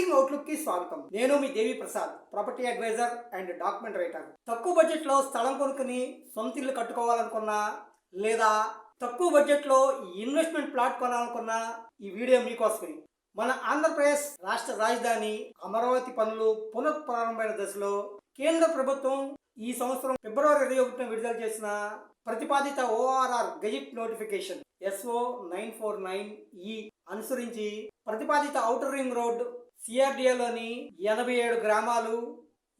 Housing అవుట్లుక్కి స్వాగతం. నేను మీ Devi Prasad property adviser and document writer తక్కువ బడ్జెట్లో స్థలం కొనుక్కుని సొంత ఇల్లు కట్టుకోవాలనుకున్నా లేదా తక్కువ బడ్జెట్లో ఇన్వెస్ట్మెంట్ ప్లాట్ కొనాలనుకున్నా ఈ వీడియో మీకోసమే. మన ఆంధ్రప్రదేశ్ రాష్ట్ర రాజధాని అమరావతి పనులు పునఃప్రారంభమైన దశలో కేంద్ర ప్రభుత్వం ఈ సంవత్సరం ఫిబ్రవరి ఇరవై ఒకటిన విడుదల చేసిన ప్రతిపాదిత ORR gazette notification SO nine four nine ఈ అనుసరించి ప్రతిపాదిత ఔటర్ రింగ్ రోడ్ సిఆర్డిఏలోని ఎనభై ఏడు గ్రామాలు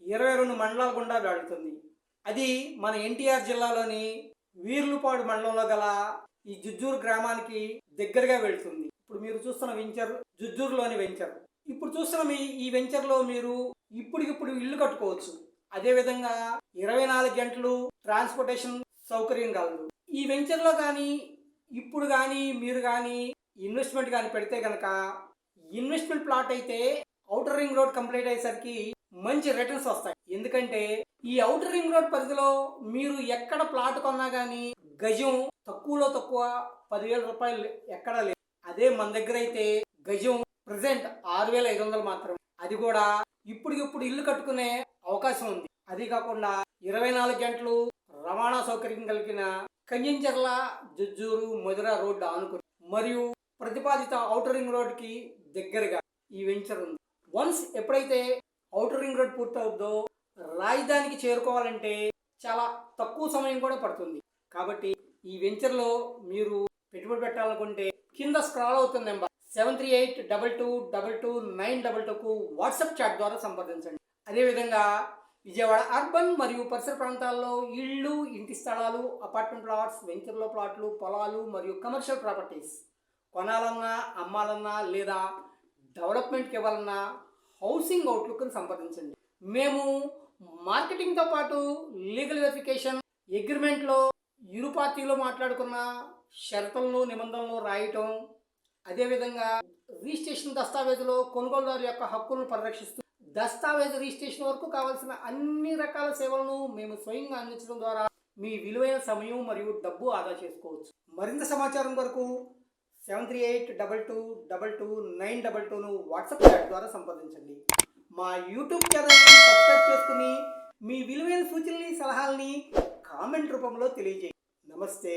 ఇరవై రెండు మండలాల గుండా వెళుతుంది. అది మన ఎన్టీఆర్ జిల్లాలోని వీర్లుపాడు మండలంలో గల ఈ జుజ్జూరు గ్రామానికి దగ్గరగా వెళుతుంది. ఇప్పుడు మీరు చూస్తున్న వెంచర్ జుజ్జూరులోని వెంచర్. ఇప్పుడు చూస్తున్న మీ ఈ వెంచర్లో మీరు ఇప్పటికిప్పుడు ఇల్లు కట్టుకోవచ్చు. అదేవిధంగా ఇరవై నాలుగు గంటలు ట్రాన్స్పోర్టేషన్ సౌకర్యం కలదు. ఈ వెంచర్లో కానీ ఇప్పుడు కానీ మీరు కానీ ఇన్వెస్ట్మెంట్ కానీ పెడితే కనుక ఇన్వెస్ట్మెంట్ ప్లాట్ అయితే అవుటర్ రింగ్ రోడ్ కంప్లీట్ అయ్యేసరికి మంచి రిటర్న్స్ వస్తాయి. ఎందుకంటే ఈ అవుటర్ రింగ్ రోడ్ పరిధిలో మీరు ఎక్కడ ప్లాట్ కొన్నా కానీ గజం తక్కువలో తక్కువ పదివేల రూపాయలు ఎక్కడా లేదు. అదే మన దగ్గర అయితే గజం ప్రజెంట్ ఆరు వేల ఐదు వందలు మాత్రమే అది కూడా ఇప్పటికిప్పుడు ఇల్లు కట్టుకునే అవకాశం ఉంది. అది కాకుండా ఇరవై నాలుగు గంటలు రవాణా సౌకర్యం కలిగిన కంజంచర్ల జుజ్జూరు మధుర రోడ్డు ఆనుకుని మరియు ప్రతిపాదిత ఔటర్ రింగ్ రోడ్కి దగ్గరగా ఈ వెంచర్ ఉంది. వన్స్ ఎప్పుడైతే అవుటర్ రింగ్ రోడ్ పూర్తవుద్దో రాజధానికి చేరుకోవాలంటే చాలా తక్కువ సమయం కూడా పడుతుంది. కాబట్టి ఈ వెంచర్లో మీరు పెట్టుబడి పెట్టాలనుకుంటే కింద స్క్రాల్ అవుతున్న number seven three eight double two double two nine double టూకు WhatsApp chat ద్వారా సంప్రదించండి. అదేవిధంగా విజయవాడ అర్బన్ మరియు పరిసర ప్రాంతాల్లో ఇళ్ళు ఇంటి స్థలాలు అపార్ట్మెంట్ ప్లాట్స్ వెంచర్లో ప్లాట్లు పొలాలు మరియు కమర్షియల్ ప్రాపర్టీస్. కొనాలన్నా అమ్మాలన్నా లేదా డెవలప్మెంట్కి ఇవ్వాలన్నా హౌసింగ్ అవుట్లుక్ని సంప్రదించండి. మేము మార్కెటింగ్తో పాటు లీగల్ వెరిఫికేషన్ అగ్రిమెంట్లో ఇరు పార్టీలో మాట్లాడుకున్న షరతులను నిబంధనలు రాయటం అదేవిధంగా రిజిస్ట్రేషన్ దస్తావేజులో కొనుగోలుదారు యొక్క హక్కులను పరిరక్షిస్తూ దస్తావేజు రిజిస్ట్రేషన్ వరకు కావాల్సిన అన్ని రకాల సేవలను మేము స్వయంగా అందించడం ద్వారా మీ విలువైన సమయం మరియు డబ్బు ఆదా చేసుకోవచ్చు. మరింత సమాచారం కొరకు seven three eight double two double two nine double టూను WhatsApp chat ద్వారా సంప్రదించండి. మా యూట్యూబ్ ఛానల్ని సబ్స్క్రైబ్ చేసుకుని మీ విలువైన సూచనల్ని సలహాలని కామెంట్ రూపంలో తెలియజేయండి. నమస్తే.